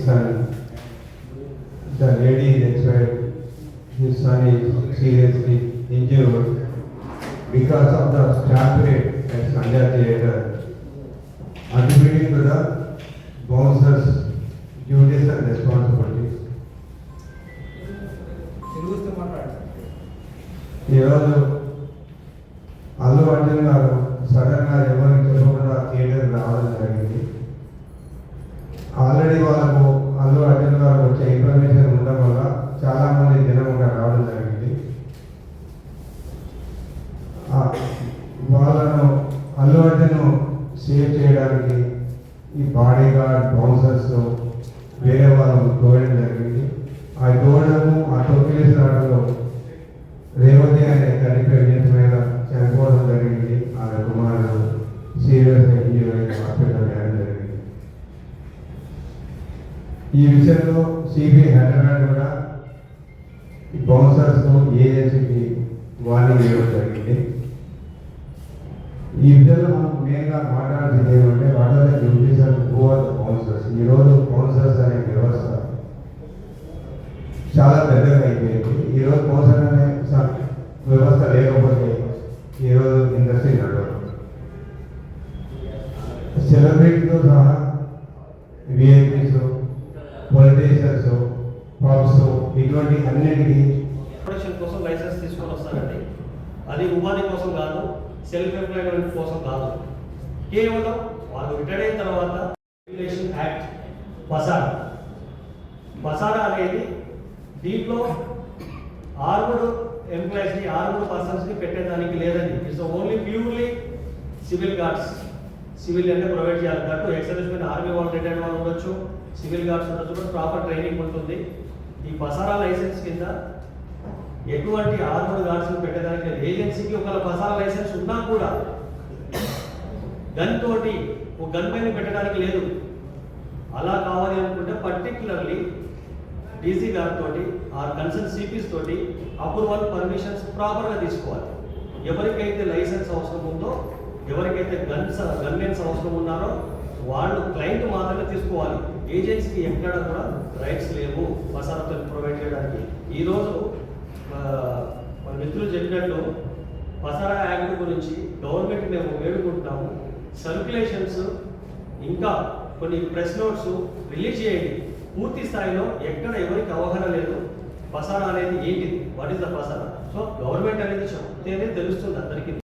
his son. The lady is expired. His son is seriously injured because of the stamp rate at Sandhya Theatre. Attributing to the bouncers duties and responsibilities. ఈరోజు అల్లు అర్జున్ గారు సడన్గా ఎవరికి చెప్పకుండా theatre రావడం జరిగింది already వాళ్ళకు అల్లు అర్జున్ గారు వచ్చే ఇన్ఫర్మేషన్ ఉండడం వల్ల చాలా మంది జనం ఇక్కడ రావడం జరిగింది ఆ, వాళ్ళను అల్లు అర్జున్ సేవ్ చేయడానికి ఈ బాడీ గార్డ్ బౌన్సర్స్ వేరే వాళ్ళు తోడడం జరిగింది. ఆ తోడము ఆ తొక్కిలేసి రావడంలో రేవతి అనే తండ్రి ప్రెగ్నెంట్ మీద చనిపోవడం జరిగింది. ఆ కుమారుడు సీరియస్ ఇంజూరీ హాస్పిటల్ వేయడం జరిగింది. ఈ విషయంలో సిబిఐ హైదరాబాద్ కూడా ఈ బౌన్సర్స్ ఏజెన్సీకి వార్నింగ్ ఇవ్వడం జరిగింది ఈ విషయంలో మనం మెయిన్గా మాట్లాడాల్సింది ఏమంటే what are the duties and who ఈరోజు బౌన్సర్స్ అనే వ్యవస్థ చాలా పెద్దగా అయిపోయింది. ఈరోజు బౌన్సర్ అనే వ్యవస్థ లేకపోతే ఈరోజు ఇండస్ట్రీ నడవదు. సెలబ్రిటీతో సహా విఐపీస్ పొలిటీషియన్స్ ప్రాప్స్ ఇటువంటి అన్నిటికీ ప్రొడక్షన్ కోసం లైసెన్స్ తీసుకొని వస్తానండి అది ఉపాధి కోసం కాదు సెల్ఫ్ ఎంప్లాయ్మెంట్ కోసం కాదు. కేవలం వాళ్ళు రిటైర్ అయిన తర్వాత రెగ్యులేషన్ యాక్ట్ బసారా బసారా అనేది దీంట్లో ఆరుగుడు ఎంప్లాయీస్ని ఆరుగురు పర్సన్స్ని పెట్టేదానికి లేదండి. It's only purely civil guards civil అంటే ప్రొవైడ్ చేయాలి. దట్టు ఎక్సర్వీస్ మీద ఆర్మీ వాళ్ళు రిటైర్డ్ వాళ్ళు ఉండొచ్చు. సివిల్ గార్డ్స్ ఉండొచ్చు. ప్రాపర్ ట్రైనింగ్ ఉంటుంది. ఈ బసారా లైసెన్స్ కింద ఎటువంటి ఆర్మడ్ గార్డ్స్ని పెట్టడానికి లేదు. ఏజెన్సీకి ఒక బసారా లైసెన్స్ ఉన్నా కూడా గన్ తోటి ఒక గన్ పైన పెట్టడానికి లేదు. అలా కావాలి అనుకుంటే పర్టికులర్లీ డీసీ గారితో ఆ కన్సర్న్ సిపిస్ తోటి అప్రూవల్ పర్మిషన్స్ ప్రాపర్గా తీసుకోవాలి. ఎవరికైతే లైసెన్స్ అవసరం ఉందో ఎవరికైతే గన్స్ గన్మెన్స్ అవసరం ఉన్నారో వాళ్ళు క్లయింట్ మాత్రమే తీసుకోవాలి. ఏజెన్సీకి ఎక్కడ కూడా రైట్స్ లేవు మసాలాతో ప్రొవైడ్ చేయడానికి. ఈరోజు మన మిత్రులు చెప్పినట్టు పసరా యాక్ట్ గురించి గవర్నమెంట్ మేము వేడుకుంటున్నాము. సర్క్యులేషన్స్ ఇంకా కొన్ని ప్రెస్ నోట్స్ రిలీజ్ చేయండి. పూర్తి స్థాయిలో ఎక్కడ ఎవరికి అవగాహన లేదు. పసారా అనేది ఏంటిది? What is the PSARA so government అనేది చెప్తేనే తెలుస్తుంది అందరికీ.